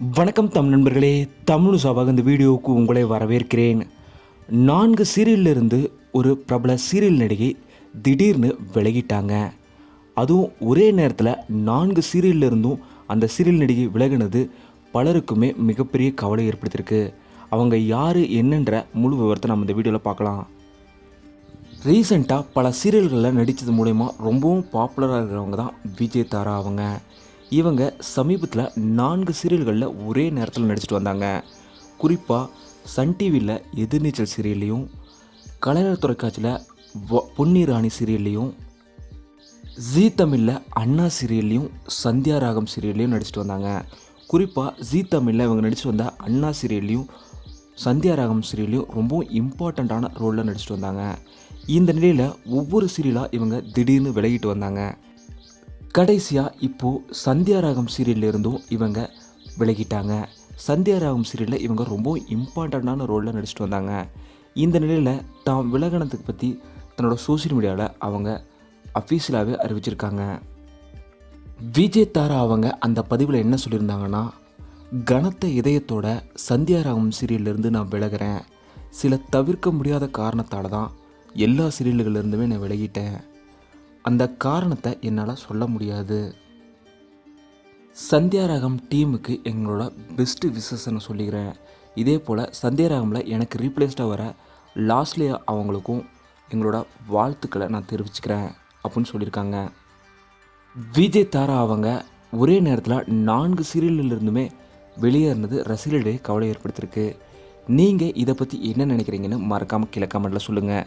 வணக்கம் தமிழ் நண்பர்களே தமிழ் சபாக இந்த வீடியோவுக்கு உங்களை வரவேற்கிறேன். நான்கு சீரியலிருந்து ஒரு பிரபல சீரியல் நடிகை திடீர்னு விலகிட்டாங்க. அதுவும் ஒரே நேரத்தில் நான்கு சீரியல்லிருந்தும் அந்த சீரியல் நடிகை விலகினது பலருக்குமே மிகப்பெரிய கவலை ஏற்படுத்தியிருக்கு. அவங்க யார் என்னன்ற முழு விவரத்தை நம்ம இந்த வீடியோவில் பார்க்கலாம். ரீசெண்டாக பல சீரியல்களில் நடித்தது மூலயமா ரொம்பவும் பாப்புலராக இருக்கிறவங்க தான் விஜய் தாரா அவங்க. இவங்க சமீபத்தில் நான்கு சீரியல்களில் ஒரே நேரத்தில் நடிச்சிட்டு வந்தாங்க. குறிப்பாக சன் டிவியில் எதிர்நீச்சல் சீரியல்லையும் கலைஞர் தொலைக்காட்சியில் வ- பொன்னி ராணி சீரியல்லையும் ஜீ தமிழில் அண்ணா சீரியல்லையும் சந்தியா ராகம் சீரியல்லையும் நடிச்சிட்டு வந்தாங்க. குறிப்பாக ஜீ தமிழில் இவங்க நடிச்சிட்டு வந்த அண்ணா சீரியல்லையும் சந்தியா ராகம் சீரியல்லையும் ரொம்பவும் இம்பார்ட்டண்ட்டான ரோலில் நடிச்சிட்டு வந்தாங்க. இந்த நிலையில் ஒவ்வொரு சீரியலாக இவங்க திடீர்னு விலகிட்டு வந்தாங்க. கடைசியாக இப்போது சந்தியா ராகம் சீரியல்ல இருந்தும் இவங்க விலகிட்டாங்க. சந்தியா ராகம் சீரியலில் இவங்க ரொம்ப இம்பார்ட்டண்ட்டான ரோலில் நடிச்சிட்டு வந்தாங்க. இந்த நிலையில் தாம் விலகினத்துக்கு பற்றி தன்னோட சோஷியல் மீடியாவில் அவங்க அஃபீஷியலாகவே அறிவிச்சிருக்காங்க. விஜய் தாரா அவங்க அந்த பதிவில் என்ன சொல்லியிருந்தாங்கன்னா கனத்த இதயத்தோட சந்தியா ராகம் சீரியல்லேருந்து நான் விலகிறேன். சில தவிர்க்க முடியாத காரணத்தால் தான் எல்லா சீரியல்கள்லேருந்துமே நான் விலகிட்டேன். அந்த காரணத்தை என்னால் சொல்ல முடியாது. சந்தியாராகம் டீமுக்கு எங்களோட பெஸ்ட்டு விசஸ்ன்னு சொல்லிக்கிறேன். இதே போல் சந்தியாராகமில் எனக்கு ரீப்ளேஸ்டாக வர லாஸ்ட்லேயே அவங்களுக்கும் எங்களோட வாழ்த்துக்களை நான் தெரிவிச்சுக்கிறேன் அப்படின்னு சொல்லியிருக்காங்க. விஜய் தாரா அவங்க ஒரே நேரத்தில் நான்கு சீரியல்லிருந்துமே வெளியேறினது ரசிகர்களிடையே கவலை ஏற்படுத்தியிருக்கு. நீங்கள் இதை பற்றி என்ன நினைக்கிறீங்கன்னு மறக்காமல் கீழே கமெண்ட்டில் சொல்லுங்கள்